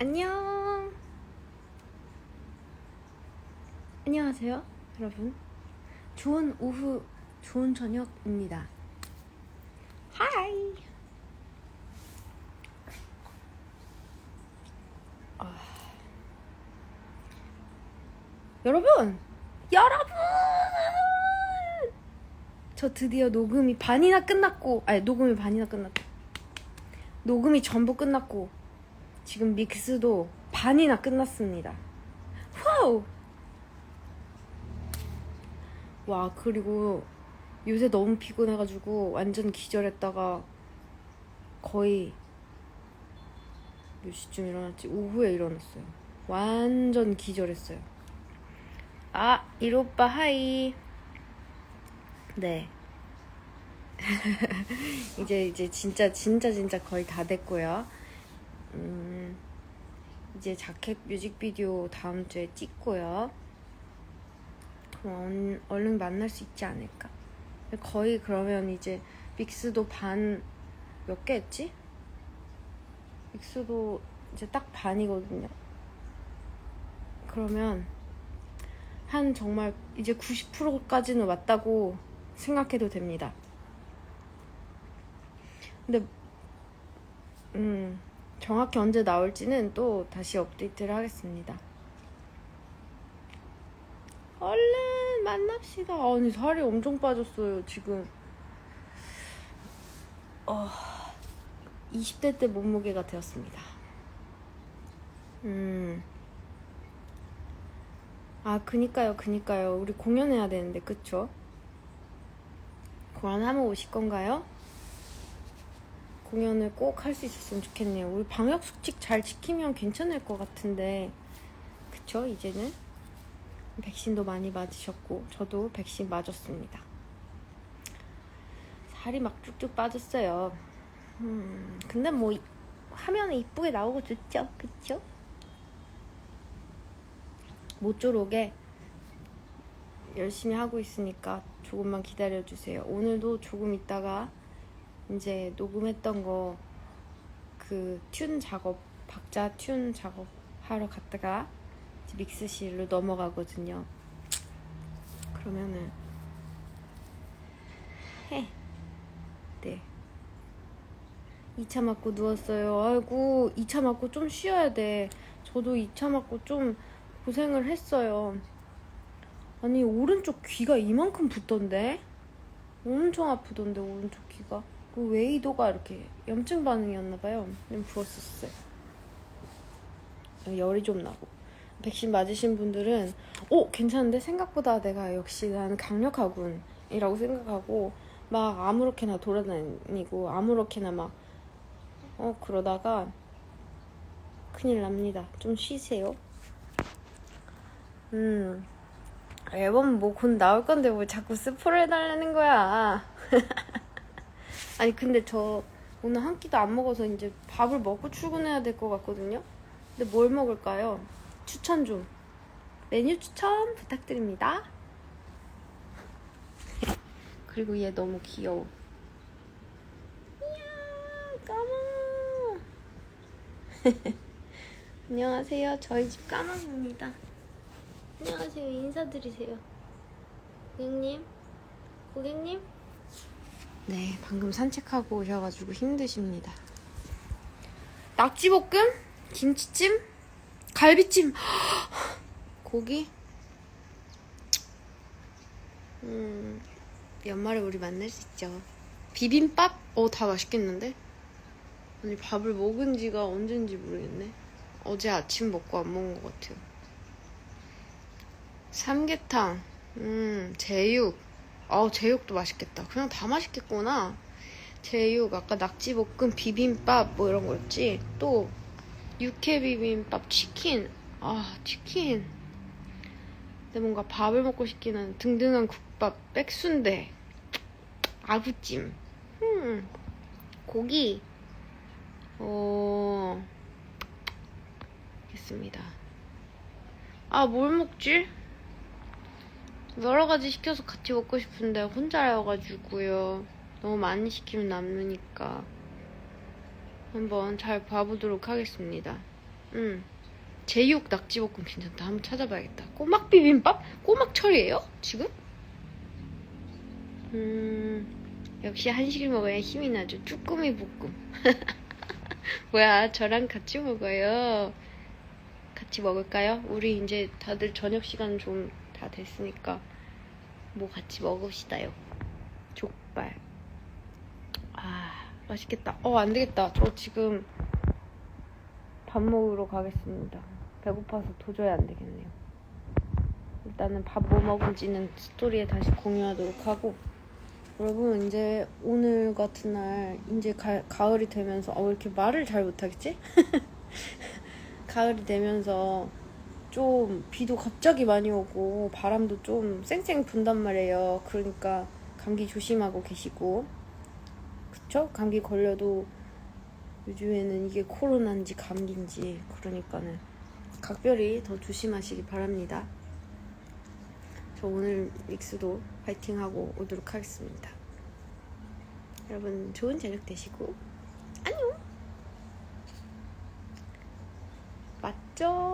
안녕. 안녕하세요, 여러분. 좋은 오후, 좋은 저녁입니다. 하이. 아. 여러분, 여러분. 저 드디어 녹음이 반이나 끝났고, 아니 녹음이 반이나 끝났고, 녹음이 전부 끝났고, 지금 믹스도 반이나 끝났습니다. 와우! 와, 그리고 요새 너무 피곤해가지고 완전 기절했다가 거의 몇 시쯤 일어났지? 오후에 일어났어요. 완전 기절했어요. 아, 일 오빠 하이. 네. 이제 이제 진짜 진짜 진짜 거의 다 됐고요. 음, 이제 자켓 뮤직비디오 다음 주에 찍고요. 그럼 얼- 얼른 만날 수 있지 않을까? 거의 그러면 이제 믹스도 반 몇 개 했지? 믹스도 이제 딱 반이거든요. 그러면 한 정말 이제 90%까지는 왔다고 생각해도 됩니다. 근데 음 정확히 언제 나올지는 또 다시 업데이트를 하겠습니다. 얼른 만납시다. 아니 살이 엄청 빠졌어요 지금. 어, 20대 때 몸무게가 되었습니다. 음. 아, 그니까요, 그니까요. 우리 공연해야 되는데, 그쵸? 공연하면 오실 건가요? 공연을 꼭 할 수 있었으면 좋겠네요. 우리 방역 수칙 잘 지키면 괜찮을 것 같은데, 그쵸? 이제는 백신도 많이 맞으셨고, 저도 백신 맞았습니다. 살이 막 쭉쭉 빠졌어요. 음, 근데 뭐 이- 화면에 이쁘게 나오고 좋죠, 그쵸? 모쪼록에 열심히 하고 있으니까 조금만 기다려 주세요. 오늘도 조금 있다가 이제 녹음했던 거 그 튠 작업 박자 튠 작업 하러 갔다가 믹스실로 넘어가거든요. 그러면은 해. 네. 2차 맞고 누웠어요. 아이고 2차 맞고 좀 쉬어야 돼. 저도 2차 맞고 좀 고생을 했어요. 아니 오른쪽 귀가 이만큼 붓던데 엄청 아프던데 오른쪽 귀가 그 웨이도가 이렇게 염증 반응이었나봐요. 좀 부었었어요. 열이 좀 나고. 백신 맞으신 분들은 오 괜찮은데? 생각보다 내가 역시 나는 강력하군이라고 생각하고 막 아무렇게나 돌아다니고 아무렇게나 막 어 그러다가 큰일 납니다. 좀 쉬세요. 음. 앨범 뭐 곧 나올 건데 뭐 자꾸 스포를 해달라는 거야. 아니 근데 저 오늘 한 끼도 안 먹어서 이제 밥을 먹고 출근해야 될 것 같거든요. 근데 뭘 먹을까요? 추천 좀. 메뉴 추천 부탁드립니다. 그리고 얘 너무 귀여워. 이야, 까망. 안녕하세요. 저희 집 까망입니다. 안녕하세요. 인사드리세요. 고객님? 고객님? 네, 방금 산책하고 오셔가지고 힘드십니다. 낙지볶음? 김치찜? 갈비찜? 고기? 음, 연말에 우리 만날 수 있죠. 비빔밥? 어, 다 맛있겠는데? 아니, 밥을 먹은 지가 언젠지 모르겠네. 어제 아침 먹고 안 먹은 것 같아요. 삼계탕, 음, 제육. 아우, 제육도 맛있겠다. 그냥 다 맛있겠구나. 제육, 아까 낙지볶음, 비빔밥, 뭐 이런 거였지. 또, 육회 비빔밥, 치킨. 아, 치킨. 근데 뭔가 밥을 먹고 싶기는 등등한 국밥, 백순대, 아구찜. 음, 고기. 어, 알겠습니다. 아, 뭘 먹지? 여러 가지 시켜서 같이 먹고 싶은데 혼자여가지고요. 너무 많이 시키면 남으니까 한번 잘 봐보도록 하겠습니다. 응. 제육 낙지볶음 괜찮다. 한번 찾아봐야겠다. 꼬막 비빔밥? 꼬막 철이에요? 지금? 음, 역시 한식을 먹어야 힘이 나죠. 쭈꾸미 볶음. 뭐야, 저랑 같이 먹어요. 같이 먹을까요? 우리 이제 다들 저녁 시간 좀 다 됐으니까 뭐 같이 먹읍시다요. 족발. 아, 맛있겠다. 어, 안 되겠다. 저 지금 밥 먹으러 가겠습니다. 배고파서 도저히 안 되겠네요. 일단은 밥 뭐 먹은지는 스토리에 다시 공유하도록 하고 여러분 이제 오늘 같은 날 이제 가, 가을이 되면서 어, 왜 이렇게 말을 잘 못하겠지? 가을이 되면서 좀 비도 갑자기 많이 오고 바람도 좀 쌩쌩 분단 말이에요. 그러니까 감기 조심하고 계시고 그쵸? 감기 걸려도 요즘에는 이게 코로나인지 감기인지 그러니까는 각별히 더 조심하시기 바랍니다. 저 오늘 믹스도 파이팅하고 오도록 하겠습니다. 여러분 좋은 저녁 되시고 안녕. 맞죠?